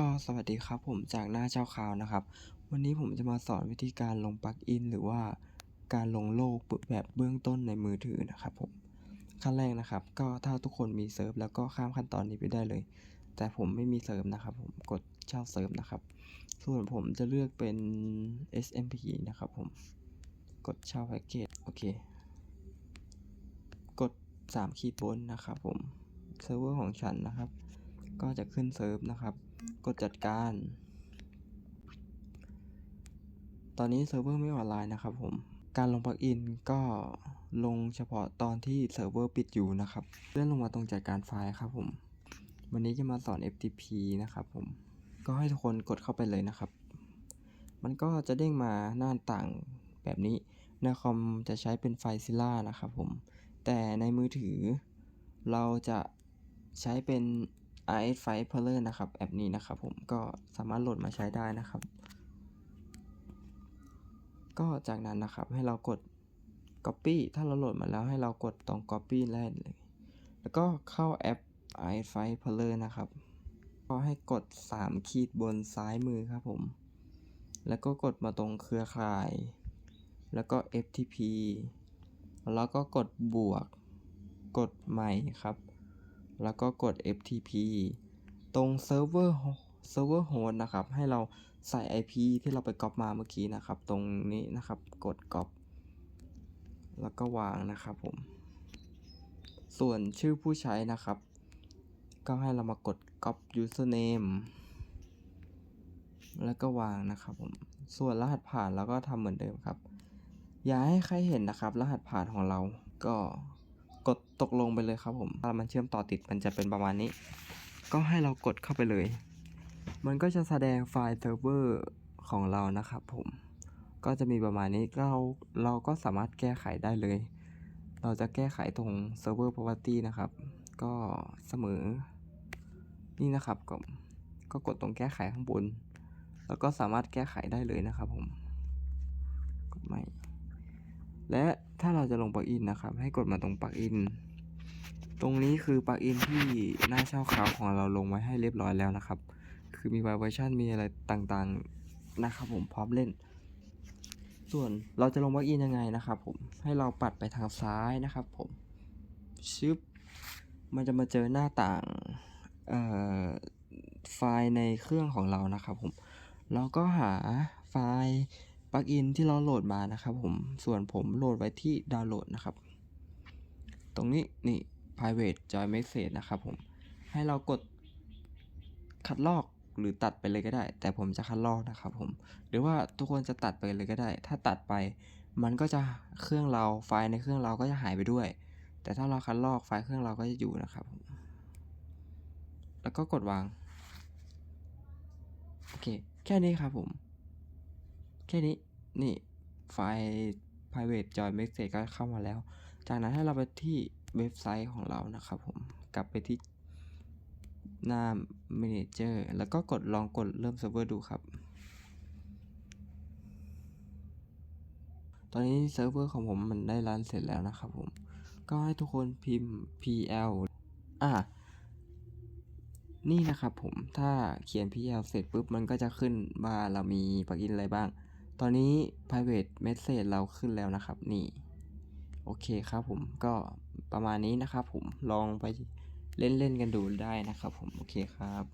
ก็สวัสดีครับผมจากหน้าเจ้าข่าวนะครับ วันนี้ผมจะมาสอนวิธีการลงปลั๊กอินหรือว่าการลงโลกแบบเบื้องต้นในมือถือนะครับผมขั้นแรกนะครับ ก็ถ้าทุกคนมีเซิร์ฟแล้วก็ข้ามขั้นตอนนี้ไปได้เลย แต่ผมไม่มีเซิร์ฟนะครับ ผมกดเช่าเซิร์ฟนะครับ ส่วนผมจะเลือกเป็น SMP นะครับผมกดเช่าแพ็กเกจโอเค กด3ขีดบนนะครับผมเซิร์ฟเวอร์ของฉันนะครับ ก็จะขึ้นเซิร์ฟนะครับ กดจัดการ ตอนนี้เซิร์ฟเวอร์ไม่ออนไลน์นะครับผม การลงปลั๊กอินก็ลงเฉพาะตอนที่เซิร์ฟเวอร์ปิดอยู่นะครับ เลื่อนลงมาตรงจัดการไฟล์ครับผม วันนี้จะมาสอน FTP นะครับผม ก็ให้ทุกคนกดเข้าไปเลยนะครับ มันก็จะเด้งมาหน้าต่างแบบนี้ในคอมจะใช้เป็นไฟล์ Zilla นะครับผม แต่ในมือถือเราจะใช้เป็น RS File Explorer นะครับ แอปนี้นะครับผมก็สามารถโหลดมาใช้ได้นะครับ ก็จากนั้นนะครับให้เรากด Copy ถ้าเราโหลดมาแล้วให้เรากดตรง Copy แรกเลย แล้วก็เข้าแอป RS File Explorer นะครับก็ให้กด 3 ขีดบนซ้ายมือครับผม แล้วก็กดมาตรงเครือข่าย แล้วก็ FTP แล้วก็กดบวก กดใหม่ครับ แล้วก็กด FTP ตรงเซิร์ฟเวอร์เซิร์ฟเวอร์โฮสต์นะครับ ให้เราใส่ IP ที่เราไปก๊อปมาเมื่อกี้นะครับ ตรงนี้นะครับ กดก๊อปแล้วก็วางนะครับผม ส่วนชื่อผู้ใช้นะครับ ก็ให้เรามากด copy username แล้วก็วางนะครับผม ส่วนรหัสผ่านเราก็ทำเหมือนเดิมครับ อย่าให้ใครเห็นนะครับ รหัสผ่านของเราก็ กดตกลงไปเลยครับผมถ้ามันเชื่อมต่อติดมันจะเป็นประมาณนี้ ก็ให้เรากดเข้าไปเลย มันก็จะแสดงไฟล์เซิร์ฟเวอร์ของเรานะครับผมก็จะมีประมาณนี้เราเราก็สามารถแก้ไขได้เลย เราจะแก้ไขตรง Server Property นะครับ ก็เสมอ นี่นะครับก็ก็กดตรงแก้ไขข้างบน แล้วก็สามารถแก้ไขได้เลยนะครับผม กดใหม่ และถ้าเราจะลงปลั๊กอินนะครับ ให้กดมาตรงปลั๊กอิน ตรงนี้คือปลั๊กอินที่หน้าเช่าเขาของเราลงไว้ให้เรียบร้อยแล้วนะครับ คือมีไวเวอร์ชันมีอะไรต่างๆนะครับผมพร้อมเล่น ส่วนเราจะลงปลั๊กอินยังไงนะครับผมให้เราปัดไปทางซ้ายนะครับผมชึบมันจะมาเจอหน้าต่างเอ่อไฟล์ในเครื่องของเรานะครับผม เราก็หาไฟล์ ลั๊กอินที่เราโหลดมานะครับผม ส่วนผมโหลดไว้ที่ดาวน์โหลดนะครับ ตรงนี้นี่ private join message นะครับผม ให้เรากดคัดลอกหรือตัดไปเลยก็ได้ แต่ผมจะคัดลอกนะครับผม หรือว่าทุกคนจะตัดไปเลยก็ได้ ถ้าตัดไปมันก็จะเครื่องเราไฟล์ในเครื่องเราก็จะหายไปด้วย แต่ถ้าเราคัดลอกไฟล์เครื่องเราก็จะอยู่นะครับ แล้วก็กดวาง โอเค แค่นี้ครับผม แค่นี้ นี่ไฟล์ private join message ก็เข้ามาแล้ว จากนั้นให้เราไปที่เว็บไซต์ของเรานะครับผม กลับไปที่หน้า manager แล้วก็กดลองกดเริ่มเซิร์ฟเวอร์ดูครับ ตอนนี้เซิร์ฟเวอร์ของผมมันได้รันเสร็จแล้วนะครับผม ก็ให้ทุกคนพิมพ์ pl อะนี่นะครับผมถ้าเขียน pl เสร็จปุ๊บมันก็จะขึ้นว่าเรามีปลักอินอะไรบ้าง ตอนนี้ private message เราขึ้นแล้วนะครับนี่ โอเคครับผมก็ประมาณนี้นะครับผมลองไปเล่นๆกันดูได้นะครับผม โอเคครับ